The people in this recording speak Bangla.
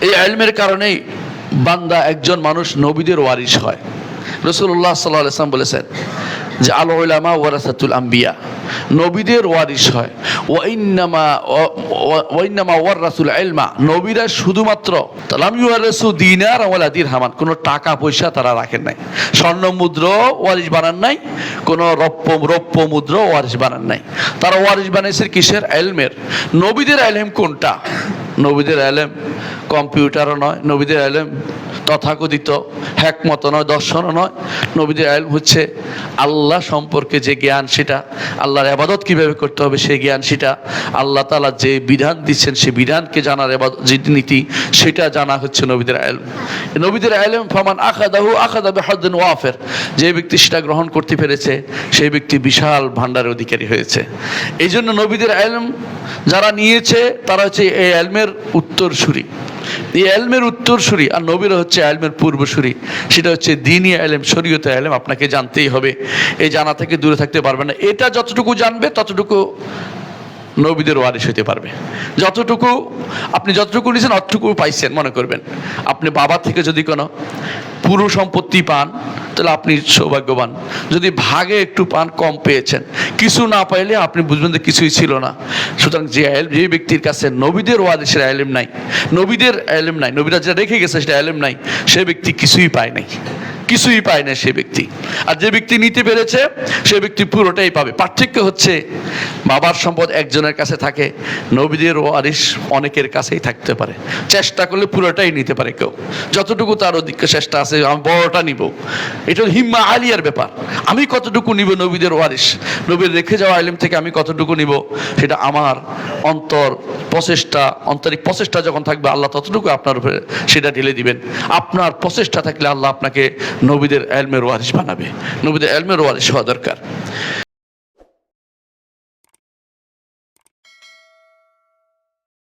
এই এলমের কারণেই বান্দা একজন মানুষ নবীদের ওয়ারিশ হয়। রসুল্লাহ সাল্লাহ ইসলাম বলেছেন যে আল ওলামা ওয়ারাসাতুল আম্বিয়া। নবীদের ওয়ারিশ হয়। ওয়াইন্নামা ওয়াইন্নামা ওয়ার রাসুল এলমা নবীরা শুধুমাত্র তালাম ইউরাসু দিনার ওয়ালা দিরহামান। কোনো টাকা পয়সা তারা রাখেন নাই। স্বর্ণ মুদ্র ওয়ারিশ বানান নাই। কোনো রপ্য রৌপ্য মুদ্র ওয়ারিশ বানান নাই। তারা ওয়ারিশ বানাইছে কিসের? এলমের নবীদের এলেম কোনটা? নবীদের এলেম কম্পিউটারও নয় নবীদের এলেম তথাকথিত হ্যাকমত নয়, দর্শনও নয়। নবীদের আইল হচ্ছে আল্লাহ সম্পর্কে যে জ্ঞান সেটা, আল্লাহর আবাদত কীভাবে করতে হবে সেই জ্ঞান সেটা, আল্লাহ তালা যে বিধান দিচ্ছেন সেই বিধানকে জানার যে নীতি সেটা জানা হচ্ছে নবীদের আইল। নবীদের আইলেম ফমান আখাদাহু আখাদাবে হদ্দিন ওয়াফের। যে ব্যক্তি সেটা গ্রহণ করতে পেরেছে, সেই ব্যক্তি বিশাল ভান্ডারের অধিকারী হয়েছে। এই জন্য নবীদের আইলম যারা নিয়েছে, তারা হচ্ছে এই আলমের উত্তরসূরি। এই এলমের উত্তরসূরি আর নবীরা হচ্ছে এলমের পূর্বসূরি। সেটা হচ্ছে দিনই এলেম, শরীয়তে এলেম, আপনাকে জানতেই হবে। এই জানা থেকে দূরে থাকতে পারবে না। এটা যতটুকু জানবে, ততটুকু নবীদের ওয়ারিশ হতে পারবে। যতটুকু আপনি যতটুকু নিয়েছেন অতটুকু পাইছেন, মনে করবেন। আপনি বাবা থেকে যদি কোনো পুরো সম্পত্তি পান, তাহলে আপনি সৌভাগ্যবান। যদি ভাগে একটু পান, কম পেয়েছেন। কিছু না পাইলে আপনি বুঝবেন যে কিছুই ছিল না। সুতরাং যে যে ব্যক্তির কাছে নবীদের ওয়ারিসের আলেম নাই, নবীদের আলেম নাই, নবীরা যেটা রেখে গেছে সেটা আলেম নাই, সে ব্যক্তি কিছুই পায় নাই। কিছুই পায় না সে ব্যক্তি। আর যে ব্যক্তি নিতে পেরেছে, সে ব্যক্তি পুরোটাই পাবে। পার্থক্য হচ্ছে, বাবার সম্পদ একজনের কাছে থাকে, নবীদের ওয়ারিস অনেকের কাছেই থাকতে পারে। চেষ্টা করলে পুরোটাই নিতে পারে কেউ। যতটুকু তার ওদিকে চেষ্টা আছে, আমি বড়টা নিব। এটা হিম্মা আলিয়ার ব্যাপার। আমি কতটুকু নিব নবীদের ওয়ারিস নবীর রেখে যাওয়া আলিম থেকে আমি কতটুকু নিব? সেটা আমার অন্তর প্রচেষ্টা, আন্তরিক প্রচেষ্টা যখন থাকবে, আল্লাহ ততটুকু আপনার উপরে সেটা ঢেলে দিবেন। আপনার প্রচেষ্টা থাকলে আল্লাহ আপনাকে নবীদের এলমের ওয়ারিস বানাবে। নবীদের এলমের ওয়ারিস হওয়া দরকার।